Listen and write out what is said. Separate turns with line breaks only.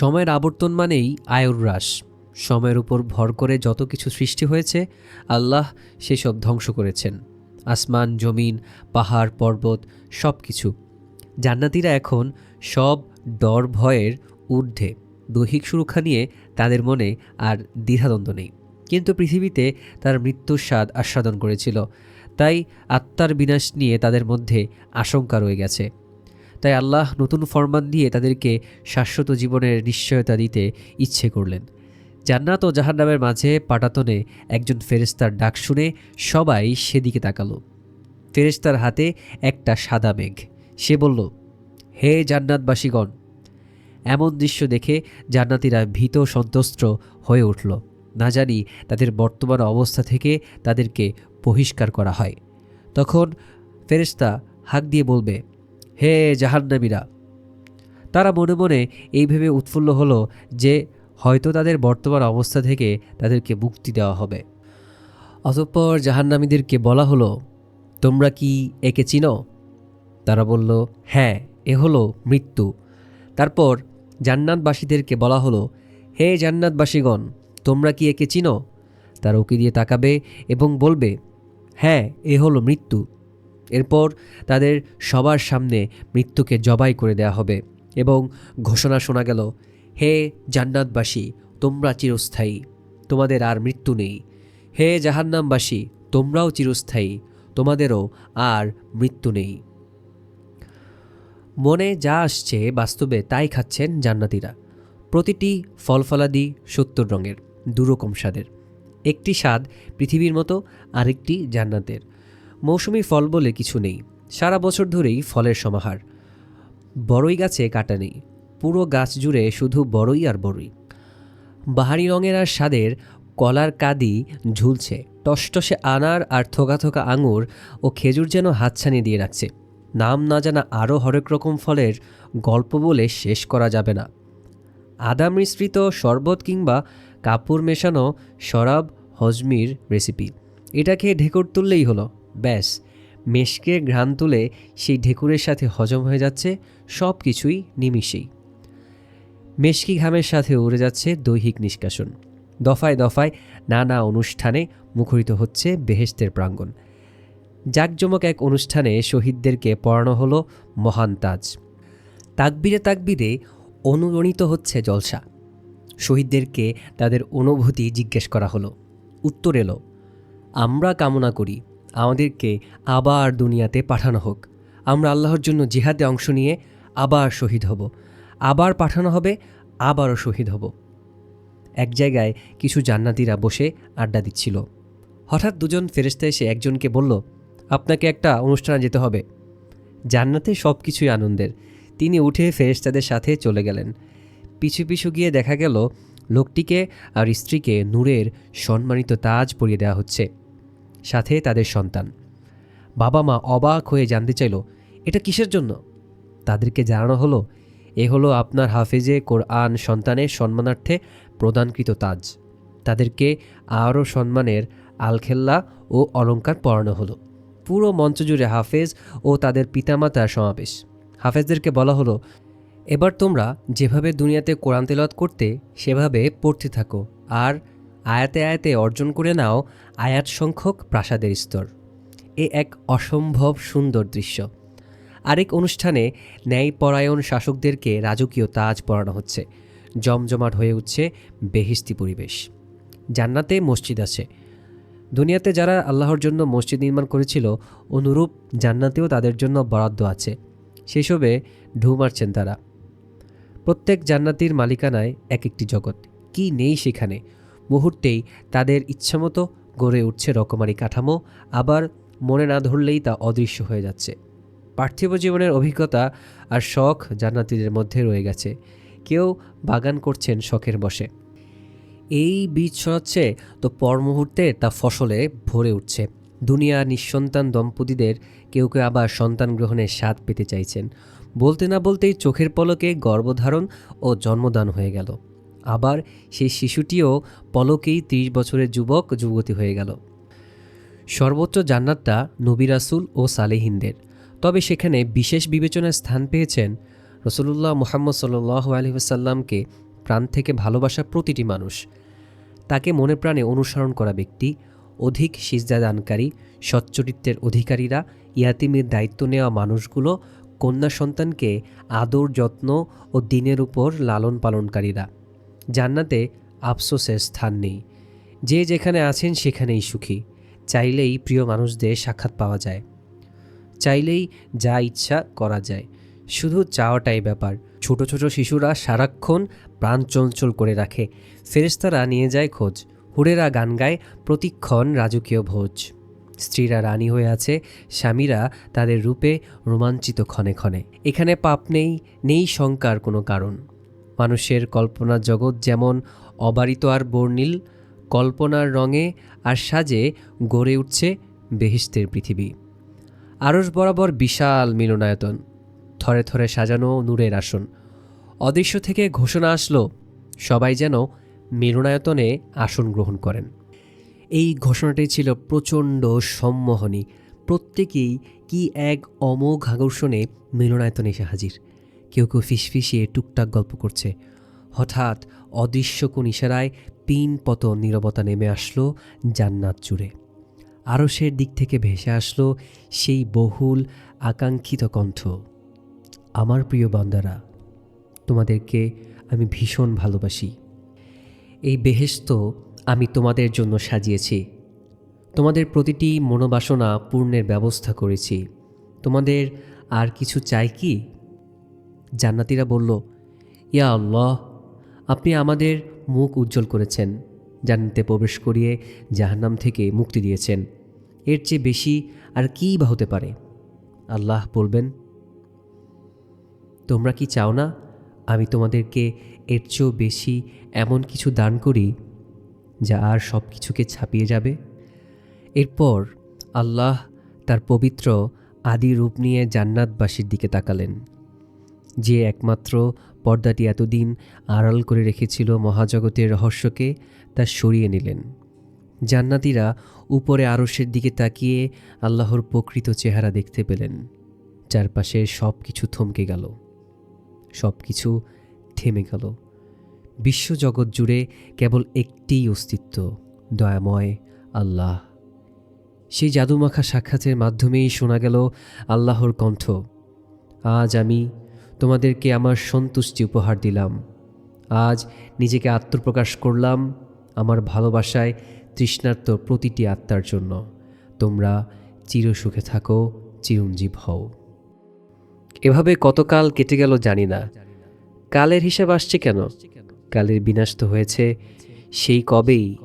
সময়ের আবর্তন মানেই আয়ুর হ্রাস। সময়ের উপর ভর করে যত কিছু সৃষ্টি হয়েছে, আল্লাহ সেসব ধ্বংস করেছেন। আসমান, জমিন, পাহাড়, পর্বত সব কিছু জান্নাতিরা এখন সব ডর ভয়ের ঊর্ধ্বে। দৈহিক সুরক্ষা নিয়ে তাদের মনে আর দ্বিধাদ্বন্দ্ব নেই। কিন্তু পৃথিবীতে তার মৃত্যুর স্বাদ আস্বাদন করেছিল। তাই আত্মার বিনাশ নিয়ে তাদের মধ্যে আশঙ্কা রয়ে গেছে। তাই আল্লাহ নতুন ফরমান দিয়ে তাদেরকে শাশ্বত জীবনের নিশ্চয়তা দিতে ইচ্ছে করলেন। জান্নাত ও জাহান্নামের মাঝে পাটাতনে একজন ফেরেস্তার ডাক শুনে সবাই সেদিকে তাকালো। ফেরেস্তার হাতে একটা সাদা মেঘ। সে বলল, হে জান্নাতবাসীগণ! এমন দৃশ্য দেখে জান্নাতিরা ভীত সন্ত্রস্ত হয়ে উঠল। না জানি তাদের বর্তমান অবস্থা থেকে তাদেরকে বহিষ্কার করা হয়। তখন ফেরেস্তা হাক দিয়ে বলবে হে জাহান্নামীরা! তারা মনে মনে এই ভেবে উৎফুল্ল হলো যে হয়তো তাদের বর্তমান অবস্থা থেকে তাদেরকে মুক্তি দেওয়া হবে। অতঃপর জাহান্নামীদেরকে বলা হলো, তোমরা কি একে চিনো? তারা বলল হ্যাঁ এ হলো মৃত্যু। তারপর জান্নাতবাসীদেরকে বলা হলো, হে জান্নাতবাসীগণ, তোমরা কি একে চিনো? তারা উকি দিয়ে তাকাবে এবং বলবে হ্যাঁ এ হলো মৃত্যু। এরপর তাদের সবার সামনে মৃত্যুকে জবাই করে দেয়া হবে এবং ঘোষণা শোনা গেল, হে জান্নাতবাসী, তোমরা চিরস্থায়ী, তোমাদের আর মৃত্যু নেই। হে জাহান্নামবাসী, তোমরাও চিরস্থায়ী, তোমাদেরও আর মৃত্যু নেই। মনে যা আসছে বাস্তবে তাই খাচ্ছেন জান্নাতিরা। প্রতিটি ফলফলাদি সত্তর রঙের, দুরকম স্বাদের। একটি স্বাদ পৃথিবীর মতো, আরেকটি জান্নাতের। মৌসুমি ফল বলে কিছু নেই। সারা বছর ধরেই ফলের সমাহার। বড়ই গাছে কাটা নেই। পুরো গাছ জুড়ে শুধু বড়ই আর বড়ই। বাহারি রঙের আর স্বাদের কলার কাদি ঝুলছে। টসটসে আনার আর থোকা থোকা আঙুর ও খেজুর যেন হাতছানি দিয়ে রাখছে। নাম না জানা আরও হরেক রকম ফলের গল্প বলে শেষ করা যাবে না। আদা মিশ্রিত শরবত কিংবা কাপড় মেশানো শরাব, হজমির রেসিপি। এটা খেয়ে ঢেকুর তুললেই হলো। ব্যাস মেশকে ঘ্রাণ তুলে সেই ঢেকুরের সাথে হজম হয়ে যাচ্ছে সব কিছুই নিমিষেই। মেশকি ঘামের সাথে উড়ে যাচ্ছে দৈহিক নিষ্কাশন। দফায় দফায় নানা অনুষ্ঠানে মুখরিত হচ্ছে বেহেস্তের প্রাঙ্গণ। জাকজমক এক অনুষ্ঠানে শহীদদেরকে পড়ানো হলো মহান তাজ। তাকবিরে তাকবিরে অনুরণিত হচ্ছে জলসা। শহীদদেরকে তাদের অনুভূতি জিজ্ঞেস করা হলো। উত্তর এলো, আমরা কামনা করি আমাদেরকে আবার দুনিয়াতে পাঠানো হোক। আমরা আল্লাহর জন্য জিহাদে অংশ নিয়ে আবার শহীদ হব। আবার পাঠানো হবে, আবারও শহীদ হব। এক জায়গায় কিছু জান্নাতিরা বসে আড্ডা দিচ্ছিল। হঠাৎ দুজন ফেরেস্তা এসে একজনকে বলল, আপনাকে একটা অনুষ্ঠানে যেতে হবে। জান্নাতে সব কিছুই আনন্দের। তিনি উঠে ফেরেস্তাদের সাথে চলে গেলেন। পিছু পিছু গিয়ে দেখা গেল, লোকটিকে আর স্ত্রীকে নূরের সম্মানিত তাজ পরিয়ে দেওয়া হচ্ছে। সাথে তাদের সন্তান। বাবা মা অবাক হয়ে জানতে চাইল, এটা কিসের জন্য? তাদেরকে জানানো হলো, এ হলো আপনার হাফেজে কোরআন সন্তানের সম্মানার্থে প্রদানকৃত তাজ। তাদেরকে আরও সম্মানের আলখেল্লা ও অলংকার পরানো হলো। পুরো মঞ্চ জুড়ে হাফেজ ও তাদের পিতামাতার সমাবেশ। হাফেজদেরকে বলা হলো, এবার তোমরা যেভাবে দুনিয়াতে কোরআন তেলাওয়াত করতে, সেভাবে পড়তে থাকো। আর আয়াতে আয়াতে অর্জন করে নাও আয়াত সংখ্যক প্রাসাদের স্তর। এ এক অসম্ভব সুন্দর দৃশ্য। আরেক অনুষ্ঠানে ন্যায়পরায়ণ শাসকদেরকে রাজকীয় তাজ পরানো হচ্ছে। জমজমাট হয়ে উঠছে বেহিস্তি পরিবেশ। জান্নাতে মসজিদ আছে। দুনিয়াতে যারা আল্লাহর জন্য মসজিদ নির্মাণ করেছিল, অনুরূপ জান্নাতেও তাদের জন্য বরাদ্দ আছে। সেসবে ঢু মারছেন তারা। প্রত্যেক জান্নাতির মালিকানায় এক একটি জগৎ। কি নেই সেখানে? মুহূর্তেই তাদের ইচ্ছামতো গড়ে উঠছে রকমারি কাঠামো, আবার মনে না ধরলেই তা অদৃশ্য হয়ে যাচ্ছে। পার্থিব জীবনের অভিজ্ঞতা আর শখ জান্নাতিদের মধ্যে রয়ে গেছে। কেউ বাগান করছেন শখের বসে। এই বীজ ছড়াচ্ছে তো পর মুহূর্তে তা ফসলে ভরে উঠছে। দুনিয়া নিঃসন্তান দম্পতিদের কেউ কেউ আবার সন্তান গ্রহণের স্বাদ পেতে চাইছেন। বলতে না বলতেই চোখের পলকে গর্ভধারণ ও জন্মদান হয়ে গেল। আবার সেই শিশুটিও পলকেই ত্রিশ বছরের যুবক, যুবতী হয়ে গেল। সর্বোচ্চ জান্নাতটা নবিরাসুল ও সালেহিনদের। তবে সেখানে বিশেষ বিবেচনায় স্থান পেয়েছেন রসুলুল্লাহ মুহাম্মদ সাল্লাহ আলহিহাসাল্লামকে প্রাণ থেকে ভালোবাসা প্রতিটি মানুষ। তাকে মনে প্রাণে অনুসরণ করা ব্যক্তি, অধিক সিজদা দানকারী সচ্চরিত্রের অধিকারীরা, ইয়াতিমের দায়িত্ব নেওয়া মানুষগুলো, কন্যা সন্তানকে আদর, যত্ন ও দিনের উপর লালন পালনকারীরা জান্নাতে আফসোসের স্থান নেই। যে যেখানে আছেন সেখানেই সুখী। চাইলেই প্রিয় মানুষদের সাক্ষাৎ পাওয়া যায়। চাইলেই যা ইচ্ছা করা যায়। শুধু চাওয়াটাই ব্যাপার। ছোট ছোট শিশুরা সারাক্ষণ প্রাণ চঞ্চল করে রাখে। ফেরেস্তারা নিয়ে যায় খোঁজ। হুড়েরা গান গায়। প্রতিক্ষণ রাজকীয় ভোজ। স্ত্রীরা রানী হয়ে আছে। স্বামীরা তাদের রূপে রোমাঞ্চিত ক্ষণে ক্ষণে। এখানে পাপ নেই নেই শঙ্কার কোনো কারণ। মানুষের কল্পনা জগৎ যেমন অবারিত আর বর্ণিল, কল্পনার রঙে আর সাজে গড়ে উঠছে বেহিস্তের পৃথিবী। আরস বরাবর বিশাল মিলনায়তন, থরে থরে সাজানো নূরের আসন। অদৃশ্য থেকে ঘোষণা আসলো, সবাই যেন মিলনায়তনে আসন গ্রহণ করেন। এই ঘোষণাটি ছিল প্রচণ্ড সম্মোহনী, প্রত্যেকেই কি এক অমোঘ আকর্ষণে মিলনায়তনে এসে হাজির। কেউ কেউ ফিসফিসিয়ে টুকটাক গল্প করছে। হঠাৎ অদৃশ্য কোন ইশারায় পিন পতন নীরবতা নেমে আসলো জান্নাত জুড়ে। আরসের দিক থেকে ভেসে আসলো সেই বহুল আকাঙ্ক্ষিত কণ্ঠ। আমার প্রিয় বান্দারা, তোমাদেরকে আমি ভীষণ ভালোবাসি। এই বেহেস্ত আমি তোমাদের জন্য সাজিয়েছি। তোমাদের প্রতিটি মনোবাসনা পূর্ণের ব্যবস্থা করেছি। তোমাদের আর কিছু চাই কি? জান্নাতিরা বলল, ইয়া আল্লাহ, আপনি আমাদের মুখ উজ্জ্বল করেছেন, জান্নাতে প্রবেশ করিয়ে জাহান্নাম থেকে মুক্তি দিয়েছেন। এর চেয়ে বেশি আর কী বা হতে পারে? আল্লাহ বলবেন, তোমরা কি চাও না আমি তোমাদেরকে এর চেয়েও বেশি এমন কিছু দান করি যা আর সব কিছুকে ছাপিয়ে যাবে? এরপর আল্লাহ তার পবিত্র আদি রূপ নিয়ে জান্নাতবাসীর দিকে তাকালেন। যে একমাত্র পর্দাটি এতদিন আড়াল করে রেখেছিল মহাজগতের রহস্যকে তা সরিয়ে নিলেন। জান্নাতিরা উপরে আরশের দিকে তাকিয়ে আল্লাহর প্রকৃত চেহারা দেখতে পেলেন। চারপাশে সব কিছু থমকে গেল। সব কিছু থেমে গেল। বিশ্বজগৎ জুড়ে কেবল একটিই অস্তিত্ব, দয়াময় আল্লাহ। সেই জাদুমাখা সাক্ষাতের মাধ্যমেই শোনা গেল আল্লাহর কণ্ঠ, আজ আমি তোমাদেরকে আমার সন্তুষ্টি উপহার দিলাম। আজ নিজেকে আত্মপ্রকাশ করলাম আমার ভালোবাসায় তৃষ্ণার্ত প্রতিটি আত্মার জন্য। তোমরা চিরসুখে থাকো, চিরঞ্জীব হও। এভাবে কতকাল কেটে গেল জানি না। কালের হিসাব আসছে কেন? কালের বিনাশ তো হয়েছে, সেই কবেই